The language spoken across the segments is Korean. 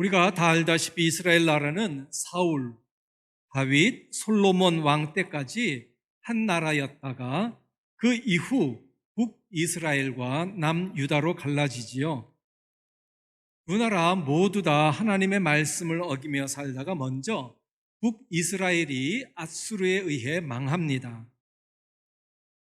우리가 다 알다시피 이스라엘 나라는 사울, 다윗, 솔로몬 왕 때까지 한 나라였다가 그 이후 북이스라엘과 남유다로 갈라지지요. 두 나라 모두 다 하나님의 말씀을 어기며 살다가 먼저 북이스라엘이 아수르에 의해 망합니다.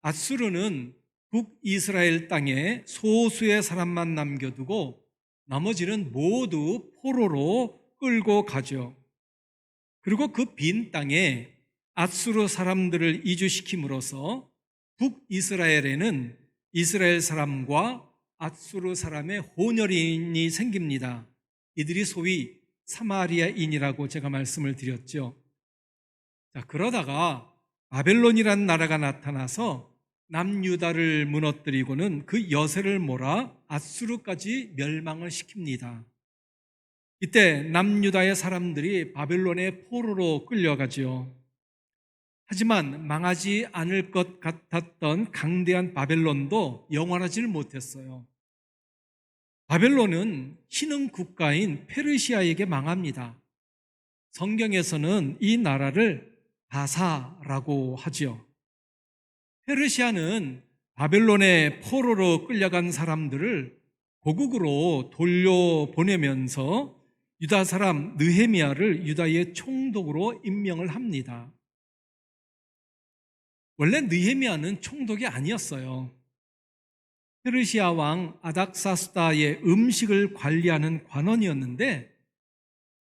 아수르는 북이스라엘 땅에 소수의 사람만 남겨두고 나머지는 모두 포로로 끌고 가죠. 그리고 그 빈 땅에 아수르 사람들을 이주시킴으로써 북이스라엘에는 이스라엘 사람과 아수르 사람의 혼혈인이 생깁니다. 이들이 소위 사마리아인이라고 제가 말씀을 드렸죠. 자, 그러다가 바벨론이란 나라가 나타나서 남유다를 무너뜨리고는 그 여세를 몰아 아수르까지 멸망을 시킵니다. 이때 남유다의 사람들이 바벨론의 포로로 끌려가지요. 하지만 망하지 않을 것 같았던 강대한 바벨론도 영원하지를 못했어요. 바벨론은 신흥 국가인 페르시아에게 망합니다. 성경에서는 이 나라를 바사라고 하지요. 페르시아는 바벨론의 포로로 끌려간 사람들을 고국으로 돌려보내면서 유다 사람 느헤미야를 유다의 총독으로 임명을 합니다. 원래 느헤미야는 총독이 아니었어요. 페르시아 왕 아닥사스다의 음식을 관리하는 관원이었는데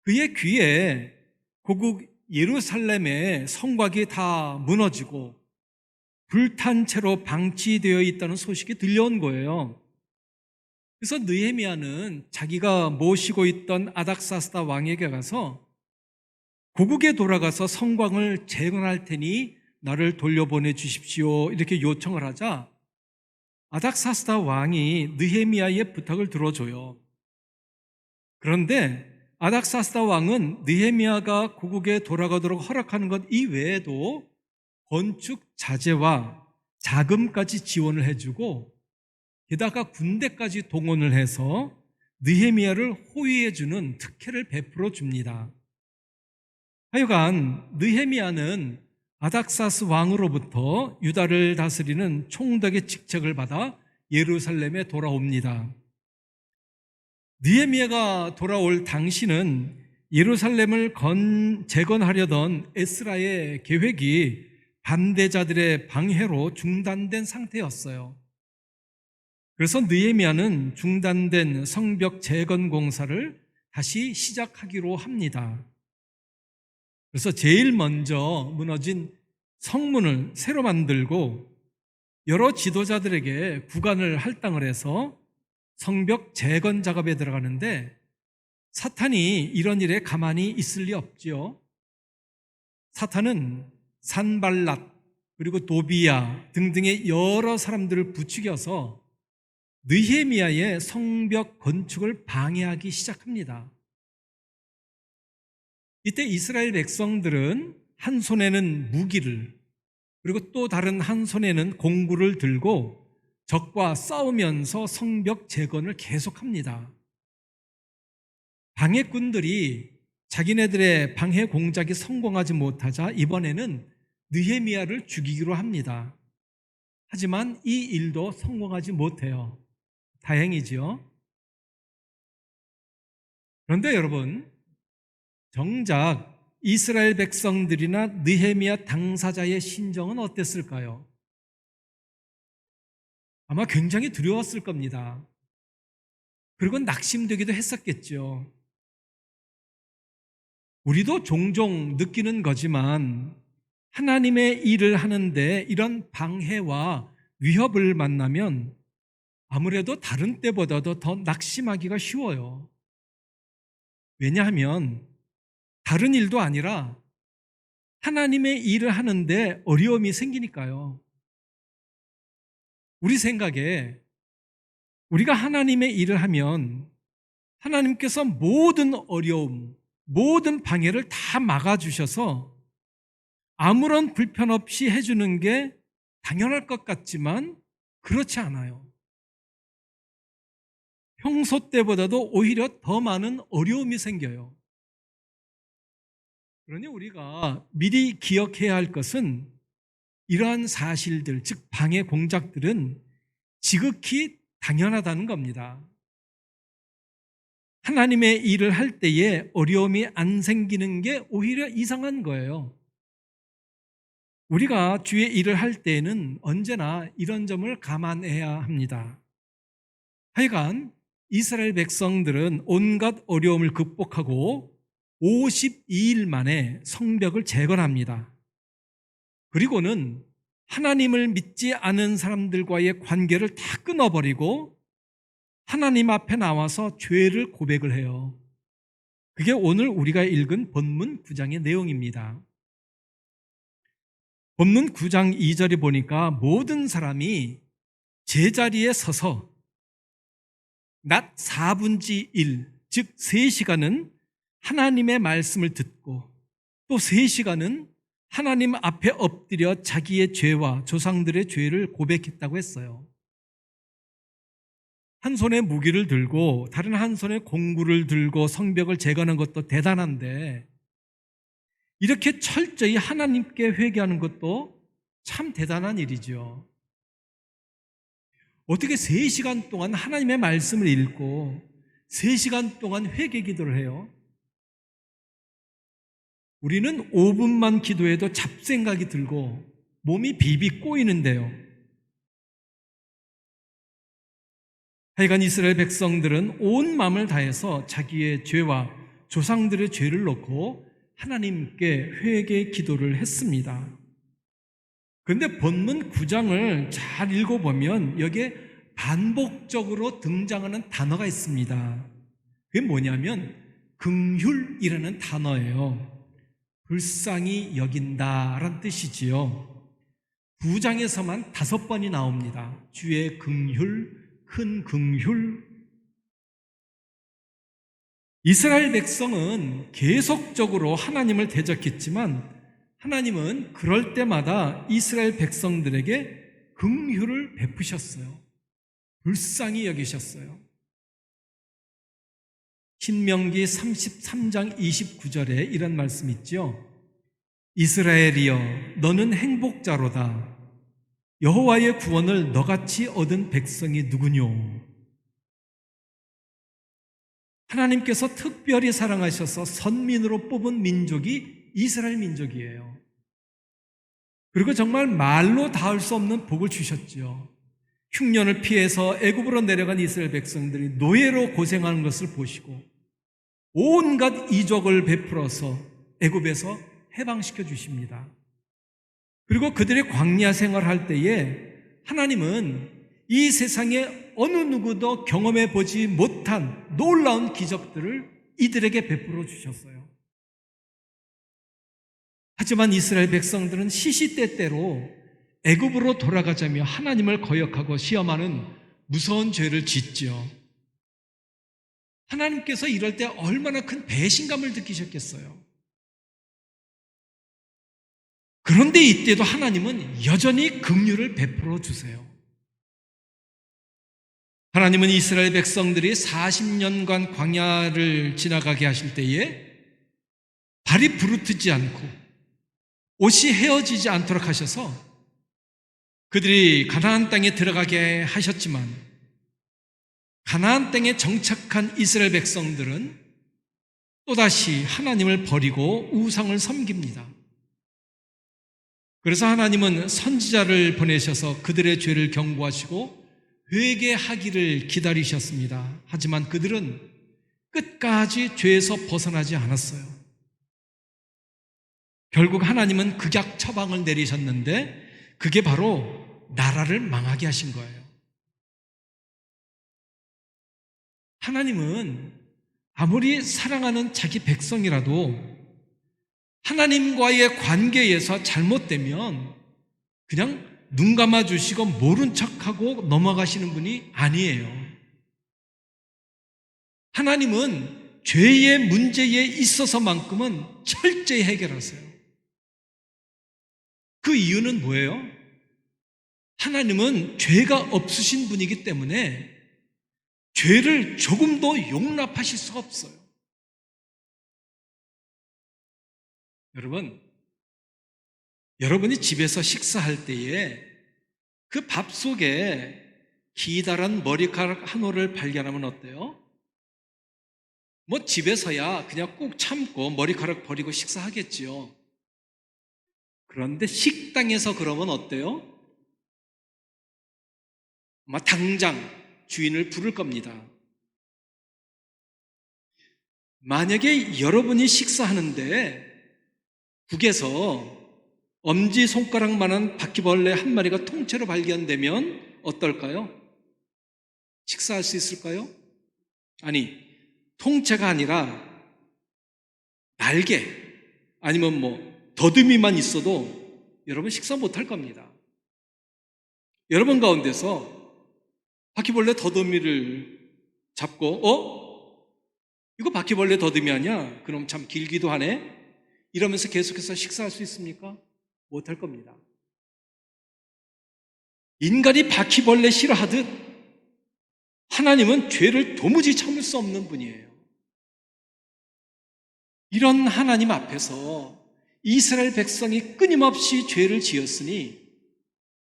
그의 귀에 고국 예루살렘의 성곽이 다 무너지고 불탄 채로 방치되어 있다는 소식이 들려온 거예요. 그래서 느헤미야는 자기가 모시고 있던 아닥사스다 왕에게 가서 고국에 돌아가서 성곽을 재건할 테니 나를 돌려보내 주십시오. 이렇게 요청을 하자 아닥사스다 왕이 느헤미야의 부탁을 들어줘요. 그런데 아닥사스다 왕은 느헤미야가 고국에 돌아가도록 허락하는 것 이외에도 건축 자재와 자금까지 지원을 해주고 게다가 군대까지 동원을 해서 느헤미야를 호위해주는 특혜를 베풀어 줍니다. 하여간 느헤미야는 아닥사스 왕으로부터 유다를 다스리는 총독의 직책을 받아 예루살렘에 돌아옵니다. 느헤미야가 돌아올 당시는 예루살렘을 건, 재건하려던 에스라의 계획이 반대자들의 방해로 중단된 상태였어요. 그래서 느헤미야는 중단된 성벽 재건 공사를 다시 시작하기로 합니다. 그래서 제일 먼저 무너진 성문을 새로 만들고 여러 지도자들에게 구간을 할당을 해서 성벽 재건 작업에 들어가는데 사탄이 이런 일에 가만히 있을 리 없지요. 사탄은 산발랏 그리고 도비야 등등의 여러 사람들을 부추겨서 느헤미야의 성벽 건축을 방해하기 시작합니다. 이때 이스라엘 백성들은 한 손에는 무기를 그리고 또 다른 한 손에는 공구를 들고 적과 싸우면서 성벽 재건을 계속합니다. 방해꾼들이 자기네들의 방해 공작이 성공하지 못하자 이번에는 느헤미야를 죽이기로 합니다. 하지만 이 일도 성공하지 못해요. 다행이지요. 그런데 여러분, 정작 이스라엘 백성들이나 느헤미야 당사자의 심정은 어땠을까요? 아마 굉장히 두려웠을 겁니다. 그리고 낙심되기도 했었겠죠. 우리도 종종 느끼는 거지만 하나님의 일을 하는데 이런 방해와 위협을 만나면 아무래도 다른 때보다도 더 낙심하기가 쉬워요. 왜냐하면 다른 일도 아니라 하나님의 일을 하는데 어려움이 생기니까요. 우리 생각에 우리가 하나님의 일을 하면 하나님께서 모든 어려움, 모든 방해를 다 막아주셔서 아무런 불편 없이 해주는 게 당연할 것 같지만 그렇지 않아요. 평소 때보다도 오히려 더 많은 어려움이 생겨요. 그러니 우리가 미리 기억해야 할 것은 이러한 사실들, 즉 방해 공작들은 지극히 당연하다는 겁니다. 하나님의 일을 할 때에 어려움이 안 생기는 게 오히려 이상한 거예요. 우리가 주의 일을 할 때에는 언제나 이런 점을 감안해야 합니다. 하여간 이스라엘 백성들은 온갖 어려움을 극복하고 52일 만에 성벽을 재건합니다. 그리고는 하나님을 믿지 않은 사람들과의 관계를 다 끊어버리고 하나님 앞에 나와서 죄를 고백을 해요. 그게 오늘 우리가 읽은 본문 9장의 내용입니다. 본문 9장 2절에 보니까 모든 사람이 제자리에 서서 낮 4분지 1, 즉 3시간은 하나님의 말씀을 듣고 또 3시간은 하나님 앞에 엎드려 자기의 죄와 조상들의 죄를 고백했다고 했어요. 한 손에 무기를 들고 다른 한 손에 공구를 들고 성벽을 재건한 것도 대단한데 이렇게 철저히 하나님께 회개하는 것도 참 대단한 일이죠. 어떻게 3시간 동안 하나님의 말씀을 읽고 3시간 동안 회개 기도를 해요? 우리는 5분만 기도해도 잡생각이 들고 몸이 비비 꼬이는데요. 하여간 이스라엘 백성들은 온 마음을 다해서 자기의 죄와 조상들의 죄를 놓고 하나님께 회개 기도를 했습니다. 그런데 본문 9장을 잘 읽어보면 여기에 반복적으로 등장하는 단어가 있습니다. 그게 뭐냐면 긍휼이라는 단어예요. 불쌍히 여긴다란 뜻이지요. 9장에서만 다섯 번이 나옵니다. 주의 긍휼, 큰 긍휼. 이스라엘 백성은 계속적으로 하나님을 대적했지만 하나님은 그럴 때마다 이스라엘 백성들에게 긍휼을 베푸셨어요. 불쌍히 여기셨어요. 신명기 33장 29절에 이런 말씀 있죠. 이스라엘이여 너는 행복자로다. 여호와의 구원을 너같이 얻은 백성이 누구뇨? 하나님께서 특별히 사랑하셔서 선민으로 뽑은 민족이 이스라엘 민족이에요. 그리고 정말 말로 닿을 수 없는 복을 주셨죠. 흉년을 피해서 애굽으로 내려간 이스라엘 백성들이 노예로 고생하는 것을 보시고 온갖 이적을 베풀어서 애굽에서 해방시켜 주십니다. 그리고 그들의 광야 생활할 때에 하나님은 이 세상에 어느 누구도 경험해 보지 못한 놀라운 기적들을 이들에게 베풀어 주셨어요. 하지만 이스라엘 백성들은 시시때때로 애굽으로 돌아가자며 하나님을 거역하고 시험하는 무서운 죄를 짓죠. 하나님께서 이럴 때 얼마나 큰 배신감을 느끼셨겠어요. 그런데 이때도 하나님은 여전히 긍휼을 베풀어 주세요. 하나님은 이스라엘 백성들이 40년간 광야를 지나가게 하실 때에 발이 부르트지 않고 옷이 헤어지지 않도록 하셔서 그들이 가나안 땅에 들어가게 하셨지만 가나안 땅에 정착한 이스라엘 백성들은 또다시 하나님을 버리고 우상을 섬깁니다. 그래서 하나님은 선지자를 보내셔서 그들의 죄를 경고하시고 회개하기를 기다리셨습니다. 하지만 그들은 끝까지 죄에서 벗어나지 않았어요. 결국 하나님은 극약 처방을 내리셨는데 그게 바로 나라를 망하게 하신 거예요. 하나님은 아무리 사랑하는 자기 백성이라도 하나님과의 관계에서 잘못되면 그냥 눈 감아 주시고 모른 척하고 넘어가시는 분이 아니에요. 하나님은 죄의 문제에 있어서만큼은 철저히 해결하세요. 그 이유는 뭐예요? 하나님은 죄가 없으신 분이기 때문에 죄를 조금도 용납하실 수가 없어요. 여러분, 여러분이 집에서 식사할 때에 그 밥 속에 기다란 머리카락 한 올을 발견하면 어때요? 뭐 집에서야 그냥 꾹 참고 머리카락 버리고 식사하겠지요. 그런데 식당에서 그러면 어때요? 아마 당장 주인을 부를 겁니다. 만약에 여러분이 식사하는데 국에서 엄지 손가락만한 바퀴벌레 한 마리가 통째로 발견되면 어떨까요? 식사할 수 있을까요? 아니, 통째가 아니라 날개 아니면 뭐 더듬이만 있어도 여러분 식사 못할 겁니다. 여러분 가운데서 바퀴벌레 더듬이를 잡고 어? 이거 바퀴벌레 더듬이 아니야? 그럼 참 길기도 하네. 이러면서 계속해서 식사할 수 있습니까? 못할 겁니다. 인간이 바퀴벌레 싫어하듯 하나님은 죄를 도무지 참을 수 없는 분이에요. 이런 하나님 앞에서 이스라엘 백성이 끊임없이 죄를 지었으니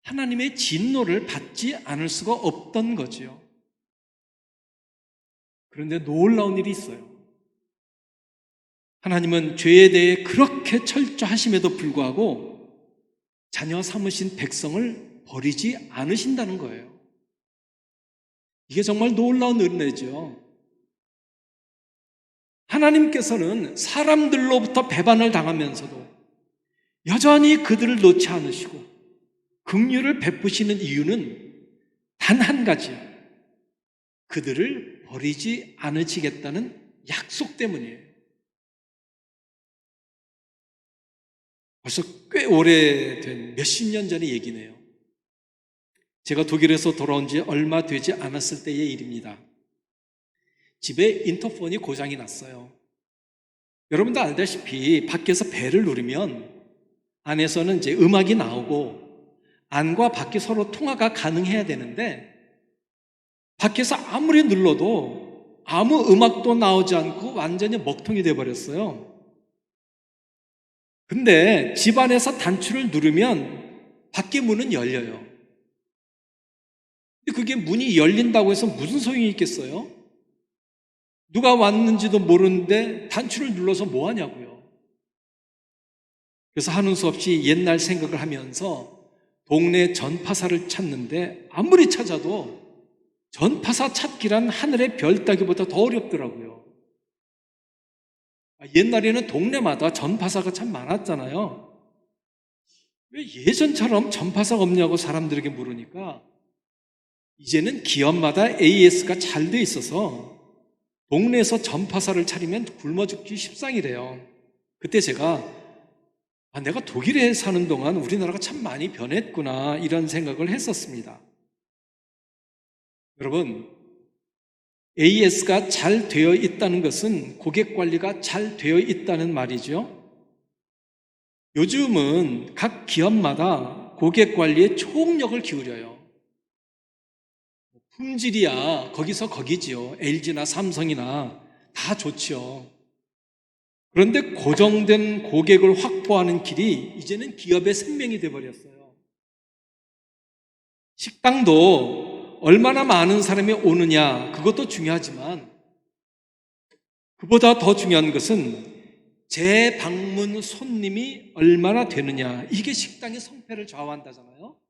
하나님의 진노를 받지 않을 수가 없던 거지요. 그런데 놀라운 일이 있어요. 하나님은 죄에 대해 그렇게 철저하심에도 불구하고 자녀 삼으신 백성을 버리지 않으신다는 거예요. 이게 정말 놀라운 은혜죠. 하나님께서는 사람들로부터 배반을 당하면서도 여전히 그들을 놓지 않으시고 긍휼을 베푸시는 이유는 단 한 가지요. 그들을 버리지 않으시겠다는 약속 때문이에요. 벌써 꽤 오래된 몇십 년 전의 얘기네요. 제가 독일에서 돌아온 지 얼마 되지 않았을 때의 일입니다. 집에 인터폰이 고장이 났어요. 여러분도 알다시피 밖에서 벨을 누르면 안에서는 이제 음악이 나오고 안과 밖이 서로 통화가 가능해야 되는데 밖에서 아무리 눌러도 아무 음악도 나오지 않고 완전히 먹통이 돼 버렸어요. 근데 집 안에서 단추를 누르면 밖에 문은 열려요. 그게 문이 열린다고 해서 무슨 소용이 있겠어요? 누가 왔는지도 모르는데 단추를 눌러서 뭐 하냐고요. 그래서 하는 수 없이 옛날 생각을 하면서 동네 전파사를 찾는데 아무리 찾아도 전파사 찾기란 하늘의 별 따기보다 더 어렵더라고요. 아, 옛날에는 동네마다 전파사가 참 많았잖아요. 왜 예전처럼 전파사가 없냐고 사람들에게 물으니까 이제는 기업마다 AS가 잘 돼 있어서 동네에서 전파사를 차리면 굶어 죽기 십상이래요. 그때 제가 아, 내가 독일에 사는 동안 우리나라가 참 많이 변했구나 이런 생각을 했었습니다. 여러분, AS가 잘 되어 있다는 것은 고객 관리가 잘 되어 있다는 말이죠. 요즘은 각 기업마다 고객 관리에 총력을 기울여요. 품질이야 거기서 거기지요. LG나 삼성이나 다 좋지요. 그런데 고정된 고객을 확보하는 길이 이제는 기업의 생명이 되어버렸어요. 식당도 얼마나 많은 사람이 오느냐, 그것도 중요하지만, 그보다 더 중요한 것은 재방문 손님이 얼마나 되느냐, 이게 식당의 성패를 좌우한다잖아요.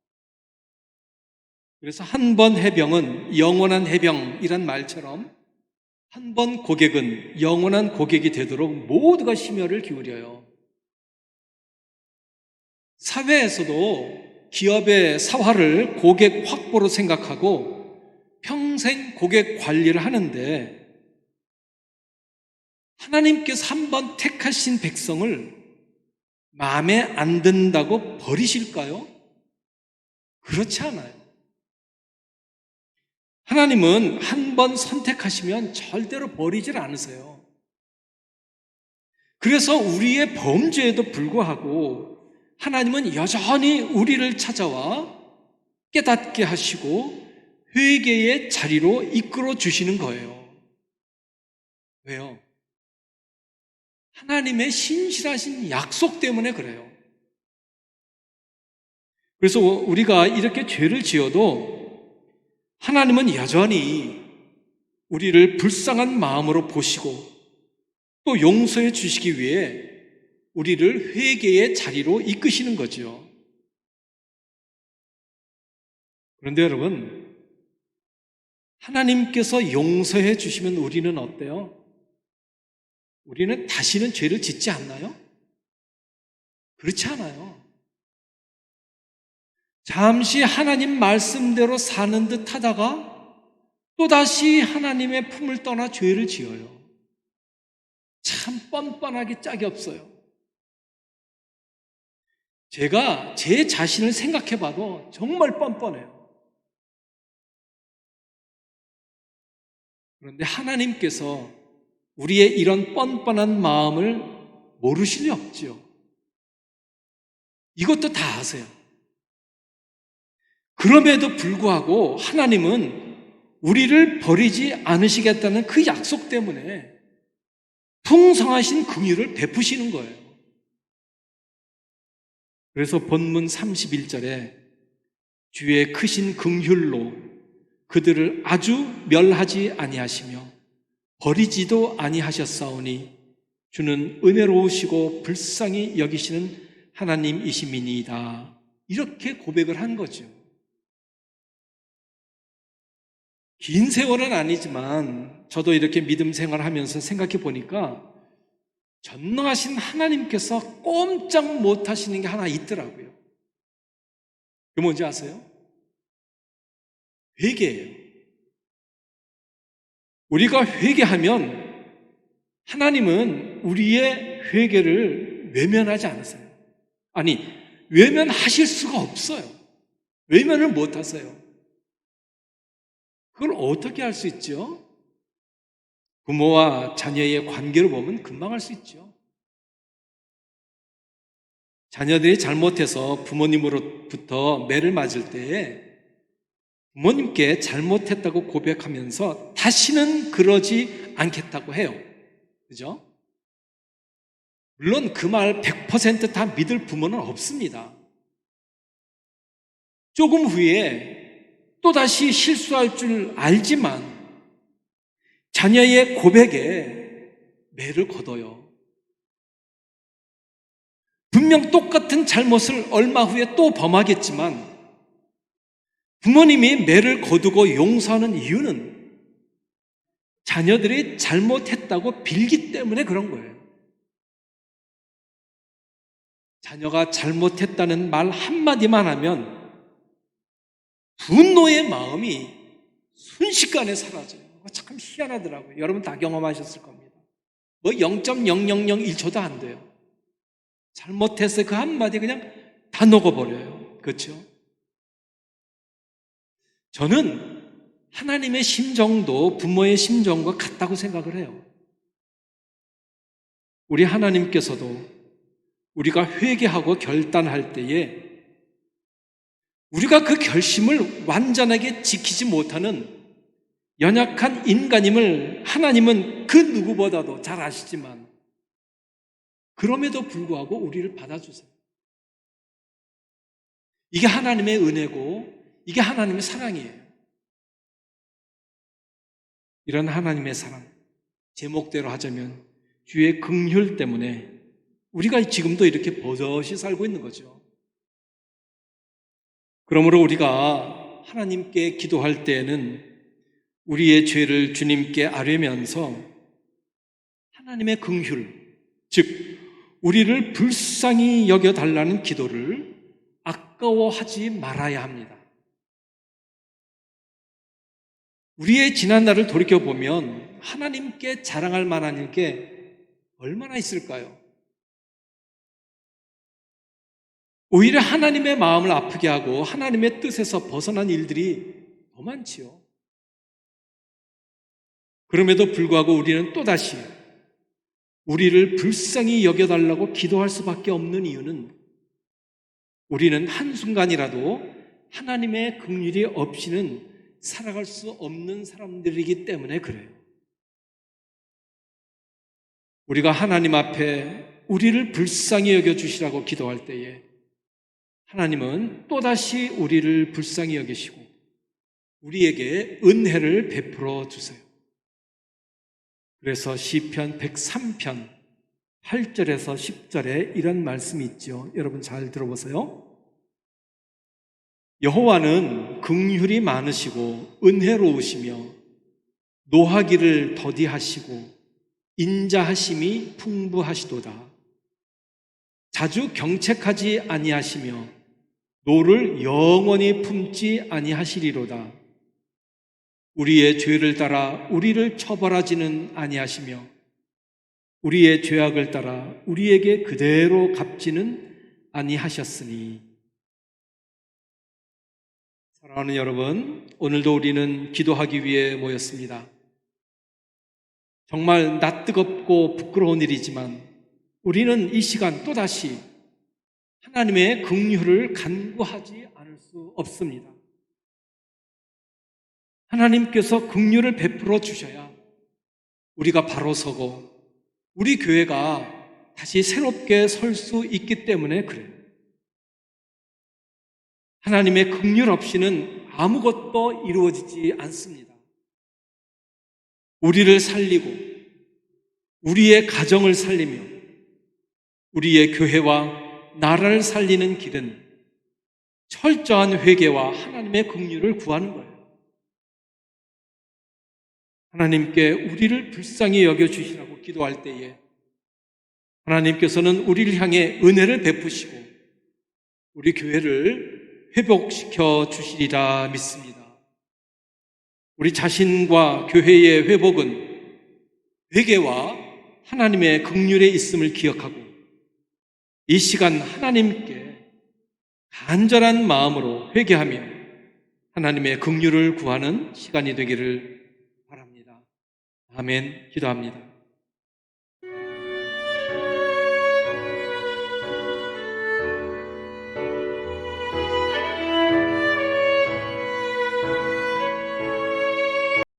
그래서 한 번 해병은 영원한 해병이란 말처럼 한 번 고객은 영원한 고객이 되도록 모두가 심혈을 기울여요. 사회에서도 기업의 사활을 고객 확보로 생각하고 평생 고객 관리를 하는데 하나님께서 한번 택하신 백성을 마음에 안 든다고 버리실까요? 그렇지 않아요. 하나님은 한 번 선택하시면 절대로 버리질 않으세요. 그래서 우리의 범죄에도 불구하고 하나님은 여전히 우리를 찾아와 깨닫게 하시고 회개의 자리로 이끌어 주시는 거예요. 왜요? 하나님의 신실하신 약속 때문에 그래요. 그래서 우리가 이렇게 죄를 지어도 하나님은 여전히 우리를 불쌍한 마음으로 보시고 또 용서해 주시기 위해 우리를 회개의 자리로 이끄시는 거죠. 그런데 여러분, 하나님께서 용서해 주시면 우리는 어때요? 우리는 다시는 죄를 짓지 않나요? 그렇지 않아요. 잠시 하나님 말씀대로 사는 듯 하다가 또다시 하나님의 품을 떠나 죄를 지어요. 참 뻔뻔하게 짝이 없어요. 제가 제 자신을 생각해 봐도 정말 뻔뻔해요. 그런데 하나님께서 우리의 이런 뻔뻔한 마음을 모르실 리 없지요. 이것도 다 아세요. 그럼에도 불구하고 하나님은 우리를 버리지 않으시겠다는 그 약속 때문에 풍성하신 긍휼을 베푸시는 거예요. 그래서 본문 31절에 주의 크신 긍휼로 그들을 아주 멸하지 아니하시며 버리지도 아니하셨사오니 주는 은혜로우시고 불쌍히 여기시는 하나님이시미니이다. 이렇게 고백을 한 거죠. 긴 세월은 아니지만 저도 이렇게 믿음 생활하면서 생각해 보니까 전능하신 하나님께서 꼼짝 못 하시는 게 하나 있더라고요. 그게 뭔지 아세요? 회개예요. 우리가 회개하면 하나님은 우리의 회개를 외면하지 않으세요. 아니, 외면하실 수가 없어요. 외면을 못 하세요. 그걸 어떻게 할 수 있죠? 부모와 자녀의 관계를 보면 금방 할수 있죠. 자녀들이 잘못해서 부모님으로부터 매를 맞을 때에 부모님께 잘못했다고 고백하면서 다시는 그러지 않겠다고 해요. 그죠? 물론 그 말 100%다 믿을 부모는 없습니다. 조금 후에 또다시 실수할 줄 알지만 자녀의 고백에 매를 거둬요. 분명 똑같은 잘못을 얼마 후에 또 범하겠지만 부모님이 매를 거두고 용서하는 이유는 자녀들이 잘못했다고 빌기 때문에 그런 거예요. 자녀가 잘못했다는 말 한마디만 하면 분노의 마음이 순식간에 사라져요. 참 희한하더라고요. 여러분 다 경험하셨을 겁니다. 뭐 0.0001초도 안 돼요. 잘못해서 그 한마디 그냥 다 녹아버려요. 그렇죠? 저는 하나님의 심정도 부모의 심정과 같다고 생각을 해요. 우리 하나님께서도 우리가 회개하고 결단할 때에 우리가 그 결심을 완전하게 지키지 못하는 연약한 인간임을 하나님은 그 누구보다도 잘 아시지만 그럼에도 불구하고 우리를 받아주세요. 이게 하나님의 은혜고 이게 하나님의 사랑이에요. 이런 하나님의 사랑, 제목대로 하자면 주의 긍휼 때문에 우리가 지금도 이렇게 버젓이 살고 있는 거죠. 그러므로 우리가 하나님께 기도할 때에는 우리의 죄를 주님께 아뢰면서 하나님의 긍휼, 즉 우리를 불쌍히 여겨 달라는 기도를 아까워하지 말아야 합니다. 우리의 지난 날을 돌이켜 보면 하나님께 자랑할 만한 게 얼마나 있을까요? 오히려 하나님의 마음을 아프게 하고 하나님의 뜻에서 벗어난 일들이 더 많지요. 그럼에도 불구하고 우리는 또다시 우리를 불쌍히 여겨달라고 기도할 수밖에 없는 이유는 우리는 한순간이라도 하나님의 긍휼이 없이는 살아갈 수 없는 사람들이기 때문에 그래요. 우리가 하나님 앞에 우리를 불쌍히 여겨 주시라고 기도할 때에 하나님은 또다시 우리를 불쌍히 여기시고 우리에게 은혜를 베풀어 주세요. 그래서 시편 103편 8절에서 10절에 이런 말씀이 있죠. 여러분 잘 들어보세요. 여호와는 긍휼이 많으시고 은혜로우시며 노하기를 더디하시고 인자하심이 풍부하시도다. 자주 경책하지 아니하시며 노를 영원히 품지 아니하시리로다. 우리의 죄를 따라 우리를 처벌하지는 아니하시며 우리의 죄악을 따라 우리에게 그대로 갚지는 아니하셨으니 사랑하는 여러분, 오늘도 우리는 기도하기 위해 모였습니다. 정말 낯뜨겁고 부끄러운 일이지만 우리는 이 시간 또다시 하나님의 긍휼을 간구하지 않을 수 없습니다. 하나님께서 긍휼을 베풀어 주셔야 우리가 바로 서고 우리 교회가 다시 새롭게 설 수 있기 때문에 그래요. 하나님의 긍휼 없이는 아무것도 이루어지지 않습니다. 우리를 살리고 우리의 가정을 살리며 우리의 교회와 나라를 살리는 길은 철저한 회개와 하나님의 긍휼을 구하는 거예요. 하나님께 우리를 불쌍히 여겨 주시라고 기도할 때에 하나님께서는 우리를 향해 은혜를 베푸시고 우리 교회를 회복시켜 주시리라 믿습니다. 우리 자신과 교회의 회복은 회개와 하나님의 긍휼에 있음을 기억하고 이 시간 하나님께 간절한 마음으로 회개하며 하나님의 긍휼을 구하는 시간이 되기를. 아멘. 기도합니다.